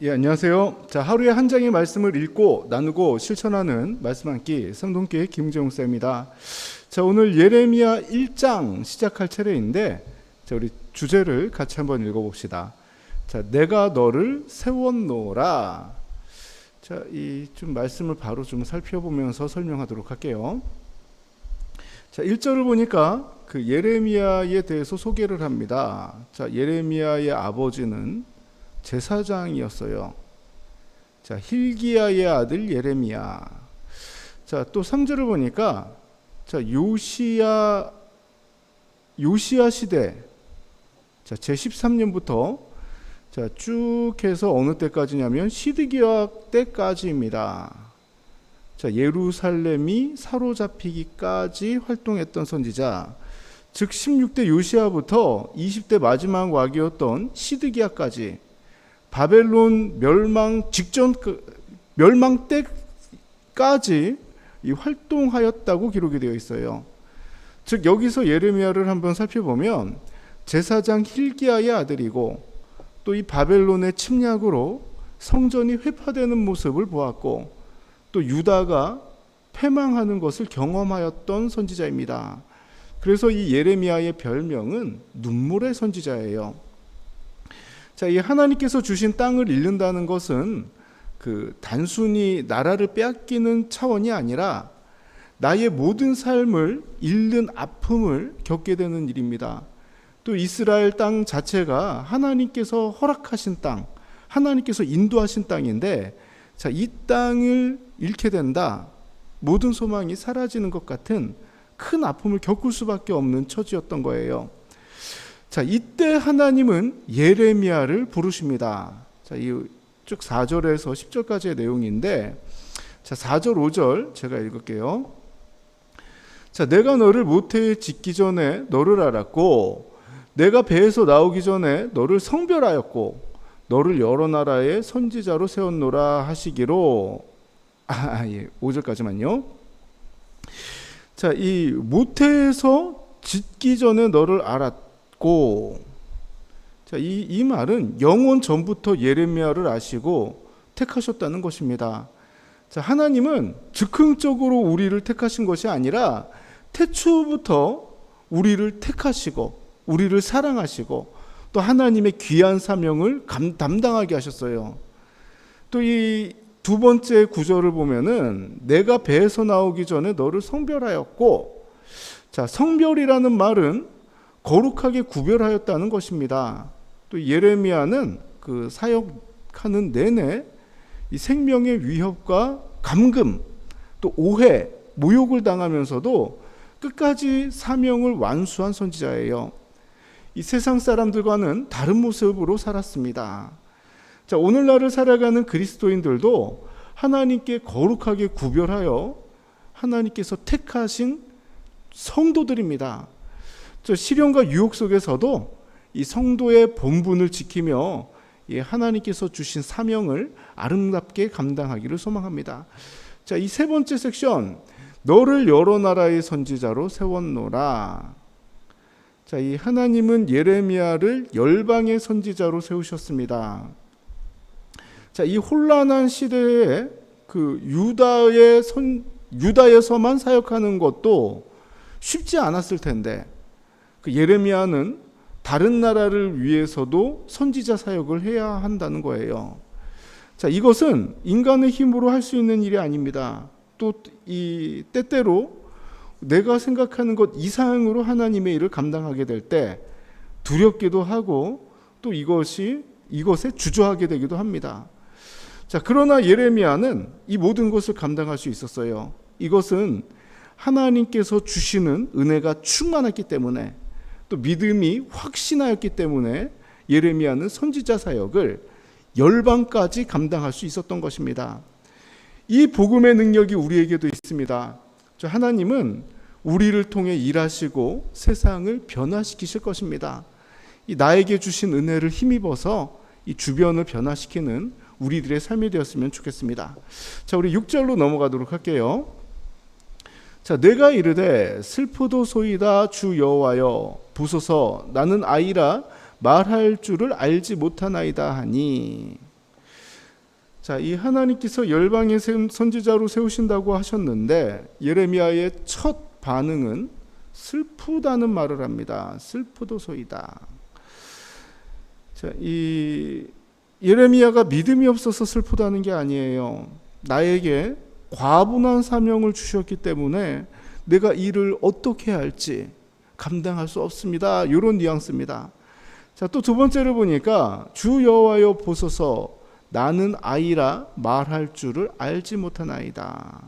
예, 안녕하세요. 자, 하루에 한 장의 말씀을 읽고 나누고 실천하는 말씀 한끼 성동교회 김정우 쌤입니다. 자, 오늘 예레미야 1장 시작할 차례인데 자, 우리 주제를 같이 한번 읽어 봅시다. 자, 내가 너를 세웠노라. 자, 이 좀 말씀을 바로 좀 살펴보면서 설명하도록 할게요. 자, 1절을 보니까 그 예레미야에 대해서 소개를 합니다. 자, 예레미야의 아버지는 제사장이었어요. 자, 힐기야의 아들 예레미야. 자, 또 3절을 보니까 자, 요시야 요시야 시대 자, 제13년부터 자, 쭉 해서 어느 때까지냐면 시드기야 때까지입니다. 자, 예루살렘이 사로잡히기까지 활동했던 선지자. 즉 16대 요시아부터 20대 마지막 왕이었던 시드기야까지 바벨론 멸망 직전 그 멸망 때까지 이 활동하였다고 기록이 되어 있어요. 즉 여기서 예레미야를 한번 살펴보면 제사장 힐기야의 아들이고 또 이 바벨론의 침략으로 성전이 회파되는 모습을 보았고 또 유다가 패망하는 것을 경험하였던 선지자입니다. 그래서 이 예레미야의 별명은 눈물의 선지자예요. 자, 이 하나님께서 주신 땅을 잃는다는 것은 그 단순히 나라를 빼앗기는 차원이 아니라 나의 모든 삶을 잃는 아픔을 겪게 되는 일입니다. 또 이스라엘 땅 자체가 하나님께서 허락하신 땅, 하나님께서 인도하신 땅인데 자, 이 땅을 잃게 된다. 모든 소망이 사라지는 것 같은 큰 아픔을 겪을 수밖에 없는 처지였던 거예요. 자, 이때 하나님은 예레미야를 부르십니다. 자, 이쭉 4절에서 10절까지의 내용인데 자, 4절, 5절 제가 읽을게요. 자, 내가 너를 모태에 짓기 전에 너를 알았고 내가 배에서 나오기 전에 너를 성별하였고 너를 여러 나라의 선지자로 세웠노라 하시기로 아, 예. 5절까지만요. 자, 이 모태에서 짓기 전에 너를 알았 고 자, 이, 이 말은 영원 전부터 예레미야를 아시고 택하셨다는 것입니다. 자, 하나님은 즉흥적으로 우리를 택하신 것이 아니라 태초부터 우리를 택하시고 우리를 사랑하시고 또 하나님의 귀한 사명을 감, 담당하게 하셨어요. 또 이 두 번째 구절을 보면은 내가 배에서 나오기 전에 너를 성별하였고 자, 성별이라는 말은 거룩하게 구별하였다는 것입니다. 또 예레미야는 그 사역하는 내내 이 생명의 위협과 감금, 또 오해, 모욕을 당하면서도 끝까지 사명을 완수한 선지자예요. 이 세상 사람들과는 다른 모습으로 살았습니다. 자, 오늘날을 살아가는 그리스도인들도 하나님께 거룩하게 구별하여 하나님께서 택하신 성도들입니다. 저 시련과 유혹 속에서도 이 성도의 본분을 지키며 이 하나님께서 주신 사명을 아름답게 감당하기를 소망합니다. 자, 이 세 번째 섹션 너를 여러 나라의 선지자로 세웠노라. 자, 이 하나님은 예레미야를 열방의 선지자로 세우셨습니다. 자, 이 혼란한 시대에 그 유다의 선 유다에서만 사역하는 것도 쉽지 않았을 텐데 그 예레미야는 다른 나라를 위해서도 선지자 사역을 해야 한다는 거예요. 자, 이것은 인간의 힘으로 할 수 있는 일이 아닙니다. 또 이 때때로 내가 생각하는 것 이상으로 하나님의 일을 감당하게 될 때 두렵기도 하고 또 이것이 이것에 주저하게 되기도 합니다. 자, 그러나 예레미야는 이 모든 것을 감당할 수 있었어요. 이것은 하나님께서 주시는 은혜가 충만했기 때문에 또 믿음이 확신하였기 때문에 예레미야는 선지자 사역을 열방까지 감당할 수 있었던 것입니다. 이 복음의 능력이 우리에게도 있습니다. 하나님은 우리를 통해 일하시고 세상을 변화시키실 것입니다. 이 나에게 주신 은혜를 힘입어서 이 주변을 변화시키는 우리들의 삶이 되었으면 좋겠습니다. 자, 우리 6절로 넘어가도록 할게요. 자, 내가 이르되 슬프도 소이다 주 여호와여 부소서 나는 아이라 말할 줄을 알지 못하나이다 하니 자, 이 하나님께서 열방의 세- 선지자로 세우신다고 하셨는데 예레미야의 첫 반응은 슬프다는 말을 합니다. 슬프도 소이다. 자, 이 예레미야가 믿음이 없어서 슬프다는 게 아니에요. 나에게 과분한 사명을 주셨기 때문에 내가 일을 어떻게 할지 감당할 수 없습니다. 이런 뉘앙스입니다. 자, 또 두 번째를 보니까 주 여호와여 보소서 나는 아이라 말할 줄을 알지 못한 아이다.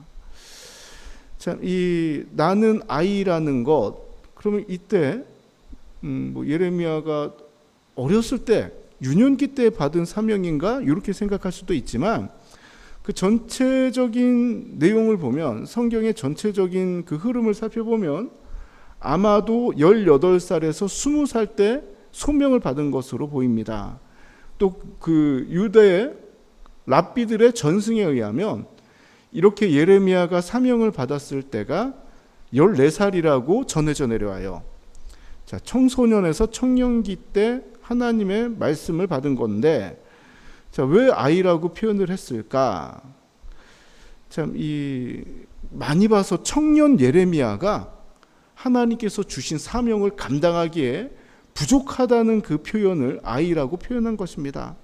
자, 이 나는 아이라는 것 그러면 이때 음, 뭐 예레미야가 어렸을 때 유년기 때 받은 사명인가 이렇게 생각할 수도 있지만 그 전체적인 내용을 보면 성경의 전체적인 그 흐름을 살펴보면 아마도 18살에서 20살 때 소명을 받은 것으로 보입니다. 또 그 유대의 랍비들의 전승에 의하면 이렇게 예레미야가 사명을 받았을 때가 14살이라고 전해져 내려와요. 자, 청소년에서 청년기 때 하나님의 말씀을 받은 건데 자, 왜 아이라고 표현을 했을까? 참, 이, 많이 봐서 청년 예레미야가 하나님께서 주신 사명을 감당하기에 부족하다는 그 표현을 아이라고 표현한 것입니다.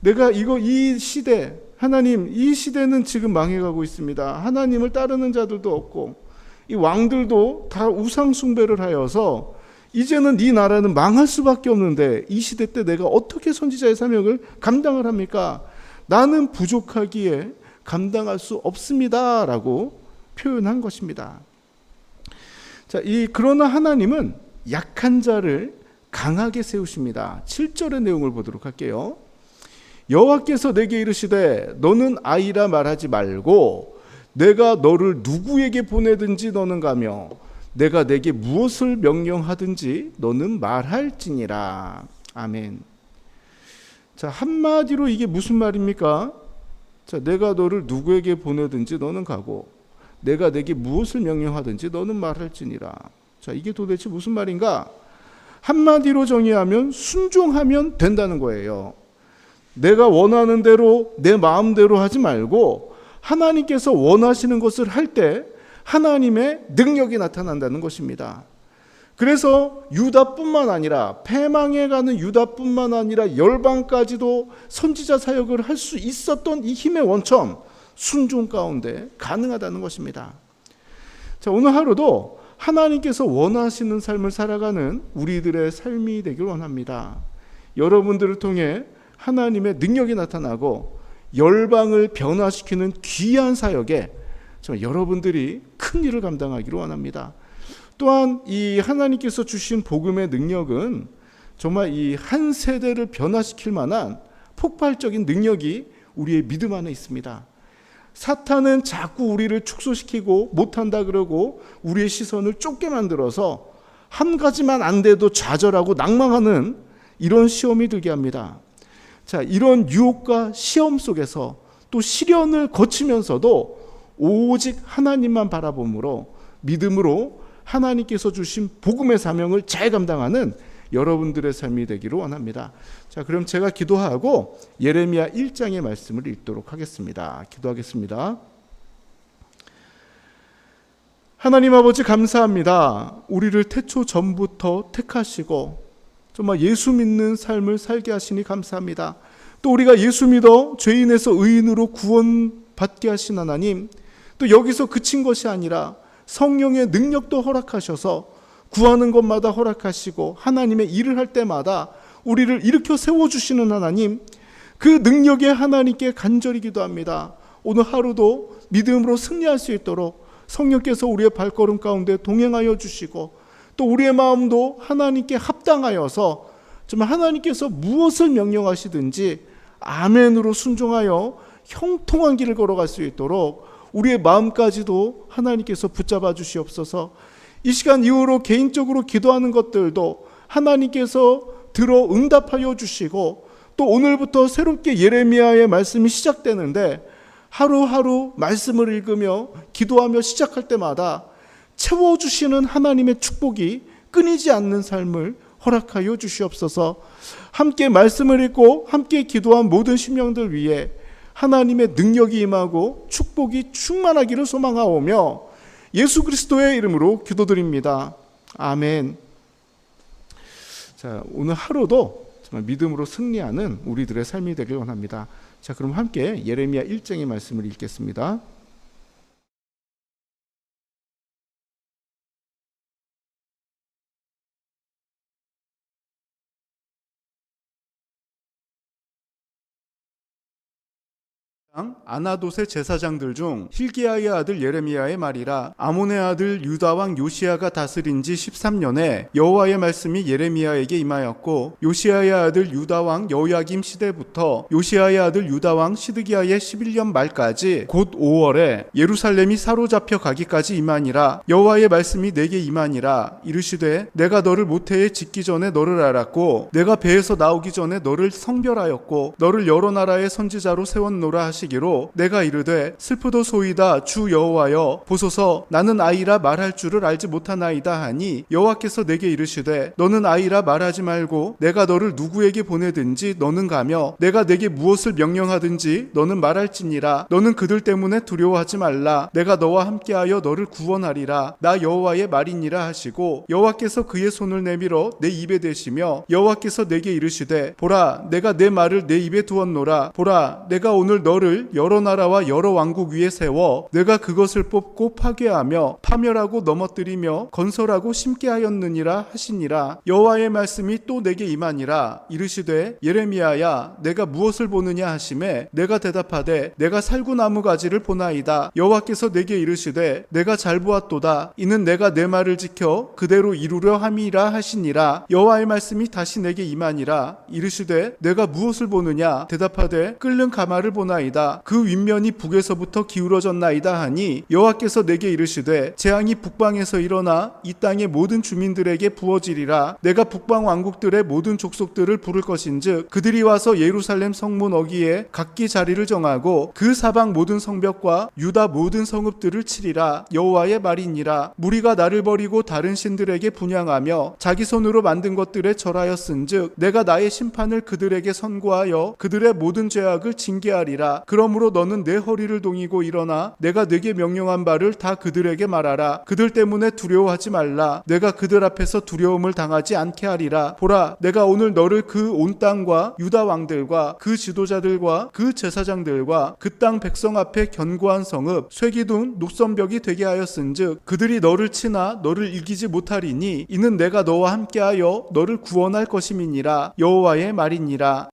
내가 이거, 이 시대, 하나님, 이 시대는 지금 망해가고 있습니다. 하나님을 따르는 자들도 없고, 이 왕들도 다 우상숭배를 하여서 이제는 이 나라는 망할 수밖에 없는데 이 시대 때 내가 어떻게 선지자의 사명을 감당을 합니까? 나는 부족하기에 감당할 수 없습니다라고 표현한 것입니다. 자, 이 그러나 하나님은 약한 자를 강하게 세우십니다. 7절의 내용을 보도록 할게요. 여호와께서 내게 이르시되 너는 아이라 말하지 말고 내가 너를 누구에게 보내든지 너는 가며 내가 내게 무엇을 명령하든지 너는 말할지니라. 아멘. 자, 한마디로 이게 무슨 말입니까? 자, 내가 너를 누구에게 보내든지 너는 가고 내가 내게 무엇을 명령하든지 너는 말할지니라. 자, 이게 도대체 무슨 말인가? 한마디로 정의하면 순종하면 된다는 거예요. 내가 원하는 대로 내 마음대로 하지 말고 하나님께서 원하시는 것을 할 때 하나님의 능력이 나타난다는 것입니다. 그래서 유다뿐만 아니라 패망해 가는 유다뿐만 아니라 열방까지도 선지자 사역을 할 수 있었던 이 힘의 원천 순종 가운데 가능하다는 것입니다. 자, 오늘 하루도 하나님께서 원하시는 삶을 살아가는 우리들의 삶이 되길 원합니다. 여러분들을 통해 하나님의 능력이 나타나고 열방을 변화시키는 귀한 사역에 정말 여러분들이 큰 일을 감당하기를 원합니다. 또한 이 하나님께서 주신 복음의 능력은 정말 이 한 세대를 변화시킬 만한 폭발적인 능력이 우리의 믿음 안에 있습니다. 사탄은 자꾸 우리를 축소시키고 못한다 그러고 우리의 시선을 좁게 만들어서 한 가지만 안 돼도 좌절하고 낭망하는 이런 시험이 들게 합니다. 자, 이런 유혹과 시험 속에서 또 시련을 거치면서도 오직 하나님만 바라봄으로 믿음으로 하나님께서 주신 복음의 사명을 잘 감당하는 여러분들의 삶이 되기를 원합니다. 자, 그럼 제가 기도하고 예레미야 1장의 말씀을 읽도록 하겠습니다. 기도하겠습니다. 하나님 아버지 감사합니다. 우리를 태초 전부터 택하시고 정말 예수 믿는 삶을 살게 하시니 감사합니다. 또 우리가 예수 믿어 죄인에서 의인으로 구원받게 하신 하나님, 또 여기서 그친 것이 아니라 성령의 능력도 허락하셔서 구하는 것마다 허락하시고 하나님의 일을 할 때마다 우리를 일으켜 세워주시는 하나님, 그 능력의 하나님께 간절히 기도합니다. 오늘 하루도 믿음으로 승리할 수 있도록 성령께서 우리의 발걸음 가운데 동행하여 주시고 또 우리의 마음도 하나님께 합당하여서 정말 하나님께서 무엇을 명령하시든지 아멘으로 순종하여 형통한 길을 걸어갈 수 있도록 우리의 마음까지도 하나님께서 붙잡아 주시옵소서. 이 시간 이후로 개인적으로 기도하는 것들도 하나님께서 들어 응답하여 주시고 또 오늘부터 새롭게 예레미야의 말씀이 시작되는데 하루하루 말씀을 읽으며 기도하며 시작할 때마다 채워주시는 하나님의 축복이 끊이지 않는 삶을 허락하여 주시옵소서 함께 말씀을 읽고 함께 기도한 모든 심령들 위해 하나님의 능력이 임하고 축복이 충만하기를 소망하오며 예수 그리스도의 이름으로 기도드립니다. 아멘. 자, 오늘 하루도 정말 믿음으로 승리하는 우리들의 삶이 되길 원합니다. 자, 그럼 함께 예레미야 1장의 말씀을 읽겠습니다. 아나돗의 제사장들 중 힐기야의 아들 예레미야의 말이라 아몬의 아들 유다 왕 요시야가 다스린 지 13년에 여호와의 말씀이 예레미야에게 임하였고 요시야의 아들 유다 왕 여호야김 시대부터 요시야의 아들 유다 왕 시드기야의 11년 말까지 곧 5월에 예루살렘이 사로잡혀 가기까지 임하니라 여호와의 말씀이 내게 임하니라 이르시되 내가 너를 모태에 짓기 전에 너를 알았고 내가 배에서 나오기 전에 너를 성별하였고 너를 여러 나라의 선지자로 세웠노라 하시 기로 내가 이르되 슬프도 소이다 주 여호와여 보소서 나는 아이라 말할 줄을 알지 못하나이다 하니 여호와께서 내게 이르시되 너는 아이라 말하지 말고 내가 너를 누구에게 보내든지 너는 가며 내가 내게 무엇을 명령하든지 너는 말할지니라. 너는 그들 때문에 두려워하지 말라. 내가 너와 함께하여 너를 구원하리라. 나 여호와의 말이니라 하시고 여호와께서 그의 손을 내밀어 내 입에 대시며 여호와께서 내게 이르시되 보라 내가 내 말을 내 입에 두었노라. 보라 내가 오늘 너를 여러 나라와 여러 왕국 위에 세워 내가 그것을 뽑고 파괴하며 파멸하고 넘어뜨리며 건설하고 심게 하였느니라 하시니라. 여호와의 말씀이 또 내게 임하니라. 이르시되 예레미야야 내가 무엇을 보느냐 하심에 내가 대답하되 내가 살구나무 가지를 보나이다. 여호와께서 내게 이르시되 내가 잘 보았도다. 이는 내가 내 말을 지켜 그대로 이루려 함이라 하시니라. 여호와의 말씀이 다시 내게 임하니라. 이르시되 내가 무엇을 보느냐? 대답하되 끓는 가마를 보 나이다. 그 윗면이 북에서부터 기울어졌나이다 하니 여호와께서 내게 이르시되 재앙이 북방에서 일어나 이 땅의 모든 주민들에게 부어지리라. 내가 북방 왕국들의 모든 족속들을 부를 것인즉 그들이 와서 예루살렘 성문 어기에 각기 자리를 정하고 그 사방 모든 성벽과 유다 모든 성읍들을 치리라. 여호와의 말이니라. 무리가 나를 버리고 다른 신들에게 분양하며 자기 손으로 만든 것들에 절하였은즉 내가 나의 심판을 그들에게 선고하여 그들의 모든 죄악을 징계하리라 그러므로 너는 내 허리를 동이고 일어나 내가 네게 명령한 바를 다 그들에게 말하라. 그들 때문에 두려워하지 말라. 내가 그들 앞에서 두려움을 당하지 않게 하리라. 보라 내가 오늘 너를 그 온 땅과 유다 왕들과 그 지도자들과 그 제사장들과 그 땅 백성 앞에 견고한 성읍 쇠기둥 녹선벽이 되게 하였은즉 그들이 너를 치나 너를 이기지 못하리니 이는 내가 너와 함께하여 너를 구원할 것임이니라. 여호와의 말이니라